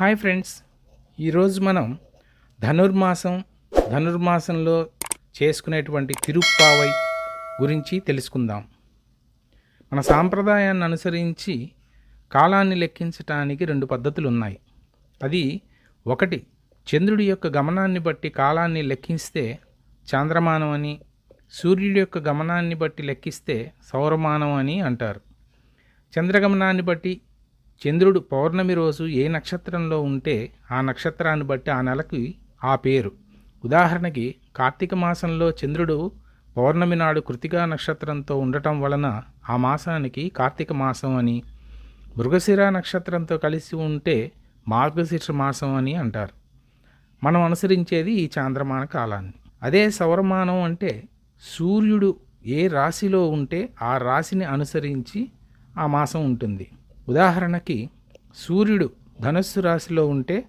Hi friends. ఈరోజు మనం ధనుర్మాసం ధనుర్మాసంలో చేసుకునేటువంటి తిరుప్పావై గురించి తెలుసుకుందాం. మన సాంప్రదాయాన్ని అనుసరించి కాలాన్ని లెక్కించటానికి రెండు పద్ధతులు ఉన్నాయి అది ఒకటి చంద్రుడి యొక్క గమనాన్ని బట్టి కాలాన్ని లెక్కిస్తే చాంద్రమానం అని సూర్యుడి యొక్క గమనాన్ని బట్టి లెక్కిస్తే సౌరమానం అని అంటారు. చంద్రగమనాన్ని బట్టి చంద్రుడు పౌర్ణమి రోజు ఏ నక్షత్రంలో ఉంటే ఆ నక్షత్రాన్ని బట్టి ఆ నెలకి ఆ పేరు. ఉదాహరణకి కార్తీక మాసంలో చంద్రుడు పౌర్ణమి నాడు కృతికా నక్షత్రంతో ఉండటం వలన ఆ మాసానికి కార్తీక మాసం అని మృగశిర నక్షత్రంతో కలిసి ఉంటే మార్గశీర్ష మాసం అని అంటారు. మనం అనుసరించేది ఈ చాంద్రమాన కాలాన్ని. అదే సౌరమానం అంటే సూర్యుడు ఏ రాశిలో ఉంటే ఆ రాశిని అనుసరించి ఆ మాసం ఉంటుంది. ఉదాహరణకి సూర్యుడు ధనుస్సు రాశిలో ఉంటే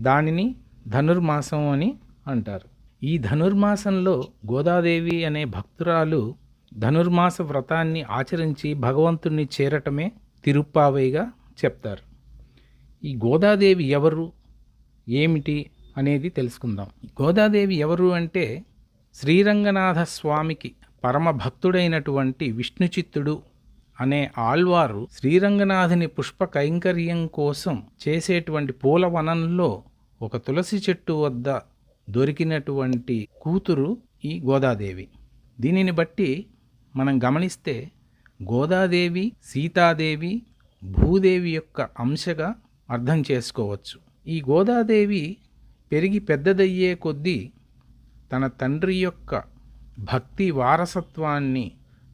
దానిని ధనుర్మాసం అని అంటారు. ఈ ధనుర్మాసంలో గోదాదేవి అనే భక్తురాలు ధనుర్మాస వ్రతాన్ని ఆచరించి భగవంతుణ్ణి చేరటమే తిరుప్పావైగా చెప్తారు. ఈ గోదాదేవి ఎవరు? ఏమిటి? అనేది తెలుసుకుందాం. గోదాదేవి ఎవరు అంటే శ్రీరంగనాథ స్వామికి పరమ భక్తుడైనటువంటి విష్ణుచిత్తుడు అనే ఆళ్వారు శ్రీరంగనాథుని పుష్ప కైంకర్యం కోసం చేసేటువంటి పూల వనంలో ఒక తులసి చెట్టు వద్ద దొరికినటువంటి కూతురు ఈ గోదాదేవి. దీనిని బట్టి మనం గమనిస్తే గోదాదేవి సీతాదేవి భూదేవి యొక్క అంశగా అర్థం చేసుకోవచ్చు. ఈ గోదాదేవి పెరిగి పెద్దదయ్యే కొద్దీ తన తండ్రి యొక్క భక్తి వారసత్వాన్ని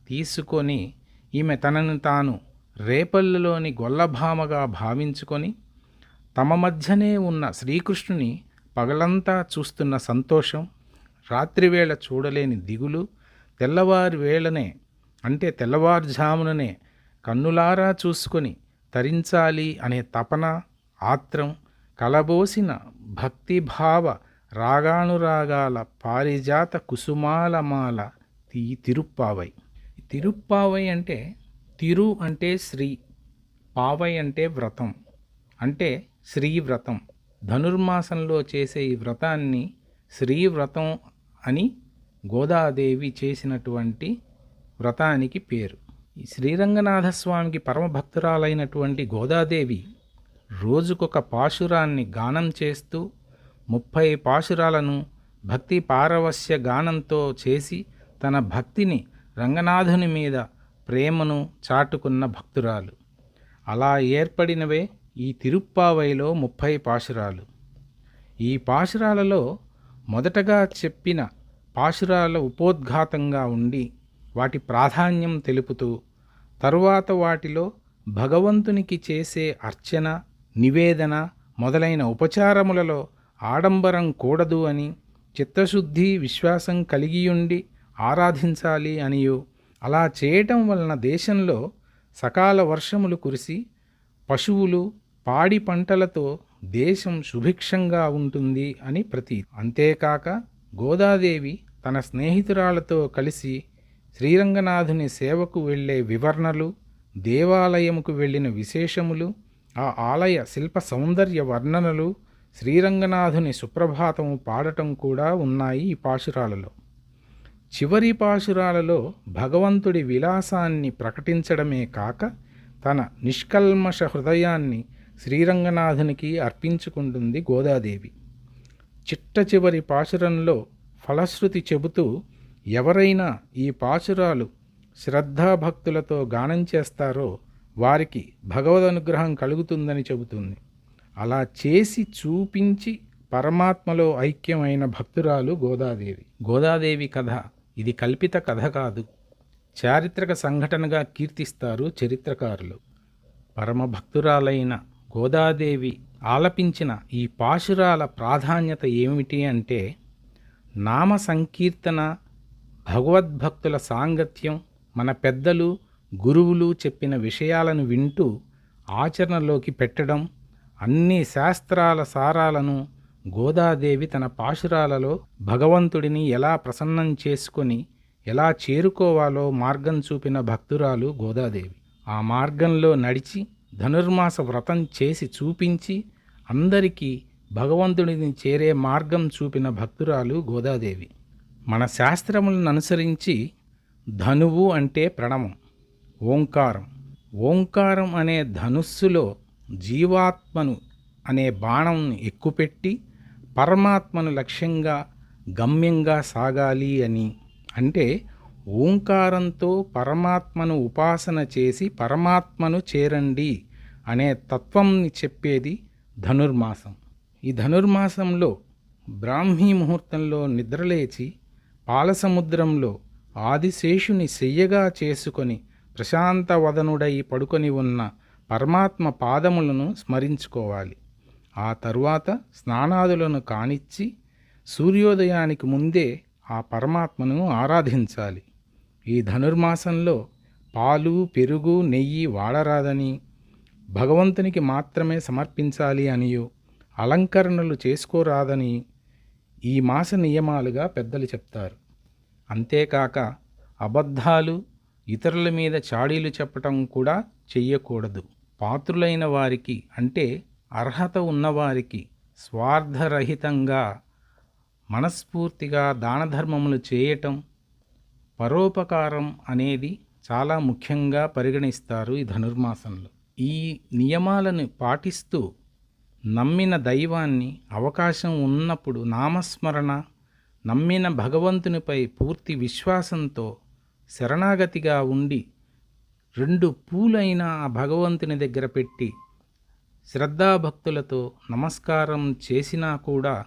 తీసుకొని ఈమె తనను తాను రేపల్లెలోని గొల్లభామగా భావించుకొని తమ మధ్యనే ఉన్న శ్రీకృష్ణుని పగలంతా చూస్తున్న సంతోషం రాత్రివేళ చూడలేని దిగులు తెల్లవారి వేళనే అంటే తెల్లవారుజాముననే కన్నులారా చూసుకొని తరించాలి అనే తపన ఆత్రం కలబోసిన భక్తిభావ రాగానురాగాల పారిజాత కుసుమాలమాల తీ తిరుప్పావై. తిరుప్పావై అంటే తిరు అంటే శ్రీ పావై అంటే వ్రతం అంటే శ్రీ వ్రతం ధనుర్మాసంలో చేసే ఈ వ్రతాన్ని శ్రీ వ్రతం అని గోదాదేవి చేసినటువంటి వ్రతానికి పేరు. ఈ శ్రీరంగనాథస్వామికి పరమభక్తురాలైనటువంటి గోదాదేవి రోజుకొక పాశురాన్ని గానం చేస్తూ ముప్పై పాశురాలను భక్తి పారవస్య గానంతో చేసి తన భక్తిని రంగనాథుని మీద ప్రేమను చాటుకున్న భక్తురాలు. అలా ఏర్పడినవే ఈ తిరుప్పావైలో ముప్పై పాశురాలు. ఈ పాశురాలలో మొదటగా చెప్పిన పాశురాల ఉపోద్ఘాతంగా ఉండి వాటి ప్రాధాన్యం తెలుపుతూ తరువాత వాటిలో భగవంతునికి చేసే అర్చన నివేదన మొదలైన ఉపచారములలో ఆడంబరం కూడదు అని చిత్తశుద్ధి విశ్వాసం కలిగియుండి ఆరాధించాలి అనియు. అలా చేయటం వలన దేశంలో సకాల వర్షములు కురిసి పశువులు పాడి పంటలతో దేశం సుభిక్షంగా ఉంటుంది అని ప్రతీ అంతేకాక గోదాదేవి తన స్నేహితురాలతో కలిసి శ్రీరంగనాథుని సేవకు వెళ్ళే వివరణలు దేవాలయముకు వెళ్ళిన విశేషములు ఆ ఆలయ శిల్ప సౌందర్య వర్ణనలు శ్రీరంగనాథుని సుప్రభాతము పాడటం కూడా ఉన్నాయి ఈ పాశురాలలో. చివరి పాశురాలలో భగవంతుడి విలాసాన్ని ప్రకటించడమే కాక తన నిష్కల్మష హృదయాన్ని శ్రీరంగనాథునికి అర్పించుకుంటుంది గోదాదేవి. చిట్ట చివరి పాశురంలో ఫలశ్రుతి చెబుతూ ఎవరైనా ఈ పాశురాలు శ్రద్ధాభక్తులతో గానం చేస్తారో వారికి భగవద్ అనుగ్రహం కలుగుతుందని చెబుతుంది. అలా చేసి చూపించి పరమాత్మలో ఐక్యమైన భక్తురాలు గోదాదేవి. గోదాదేవి కథ ఇది కల్పిత కథ కాదు. చారిత్రక సంఘటనగా కీర్తిస్తారు చరిత్రకారులు. పరమభక్తురాలైన గోదాదేవి ఆలపించిన ఈ పాశురాల ప్రాధాన్యత ఏమిటి అంటే నామ సంకీర్తన భగవద్భక్తుల సాంగత్యం మన పెద్దలు గురువులు చెప్పిన విషయాలను వింటూ ఆచరణలోకి పెట్టడం అన్ని శాస్త్రాల సారాలను గోదాదేవి తన పాశురాలలో భగవంతుడిని ఎలా ప్రసన్నం చేసుకొని ఎలా చేరుకోవాలో మార్గం చూపిన భక్తురాలు గోదాదేవి. ఆ మార్గంలో నడిచి ధనుర్మాస వ్రతం చేసి చూపించి అందరికీ భగవంతుడిని చేరే మార్గం చూపిన భక్తురాలు గోదాదేవి. మన శాస్త్రములను అనుసరించి ధనువు అంటే ప్రణవం ఓంకారం. ఓంకారం అనే ధనుస్సులో జీవాత్మను అనే బాణంని ఎక్కుపెట్టి పరమాత్మను లక్ష్యంగా గమ్యంగా సాగాలి అని అంటే ఓంకారంతో పరమాత్మను ఉపాసన చేసి పరమాత్మను చేరండి అనే తత్వంని చెప్పేది ధనుర్మాసం. ఈ ధనుర్మాసంలో బ్రాహ్మీ ముహూర్తంలో నిద్రలేచి పాలసముద్రంలో ఆదిశేషుని శయ్యగా చేసుకొని ప్రశాంత వదనుడై పడుకొని ఉన్న పరమాత్మ పాదములను స్మరించుకోవాలి. ఆ తరువాత స్నానాదులను కానిచ్చి సూర్యోదయానికి ముందే ఆ పరమాత్మను ఆరాధించాలి. ఈ ధనుర్మాసంలో పాలు పెరుగు నెయ్యి వాడరాదని భగవంతునికి మాత్రమే సమర్పించాలి అనియో అలంకరణలు చేసుకోరాదని ఈ మాస నియమాలుగా పెద్దలు చెప్తారు. అంతేకాక అబద్ధాలు ఇతరుల మీద చాడీలు చెప్పటం కూడా చెయ్యకూడదు. పాత్రులైన వారికి అంటే అర్హత ఉన్నవారికి స్వార్థరహితంగా మనస్ఫూర్తిగా దానధర్మములు చేయటం పరోపకారం అనేది చాలా ముఖ్యంగా పరిగణిస్తారు ఈ ధనుర్మాసంలో. ఈ నియమాలను పాటిస్తూ నమ్మిన దైవాన్ని అవకాశం ఉన్నప్పుడు నామస్మరణ నమ్మిన భగవంతునిపై పూర్తి విశ్వాసంతో శరణాగతిగా ఉండి రెండు పూలైన ఆ భగవంతుని దగ్గర పెట్టి శ్రద్ధాభక్తులతో నమస్కారం చేసినా కూడా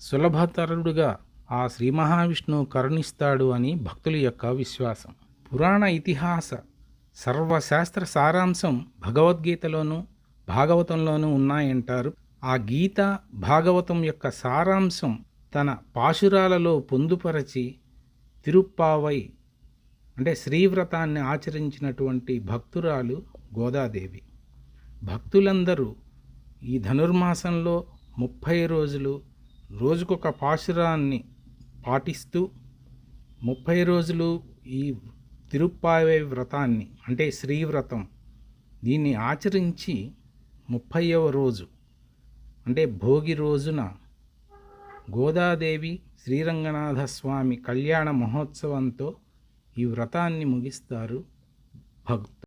సులభతరుడుగా ఆ శ్రీ మహావిష్ణువు కరుణిస్తాడు అని భక్తుల యొక్క విశ్వాసం. పురాణ ఇతిహాస సర్వశాస్త్ర సారాంశం భగవద్గీతలోనూ భాగవతంలోనూ ఉన్నాయంటారు. ఆ గీత భాగవతం యొక్క సారాంశం తన పాశురాలలో పొందుపరచి తిరుప్పావై అంటే శ్రీవ్రతాన్ని ఆచరించినటువంటి భక్తురాలు గోదాదేవి. భక్తులందరూ ఈ ధనుర్మాసంలో ముప్పై రోజులు రోజుకొక పాశురాన్ని పాటిస్తూ ముప్పై రోజులు ఈ తిరుప్పావే వ్రతాన్ని అంటే శ్రీవ్రతం దీన్ని ఆచరించి ముప్పైవ రోజు అంటే భోగి రోజున గోదాదేవి శ్రీరంగనాథ స్వామి కళ్యాణ మహోత్సవంతో ఈ వ్రతాన్ని ముగిస్తారు భక్తు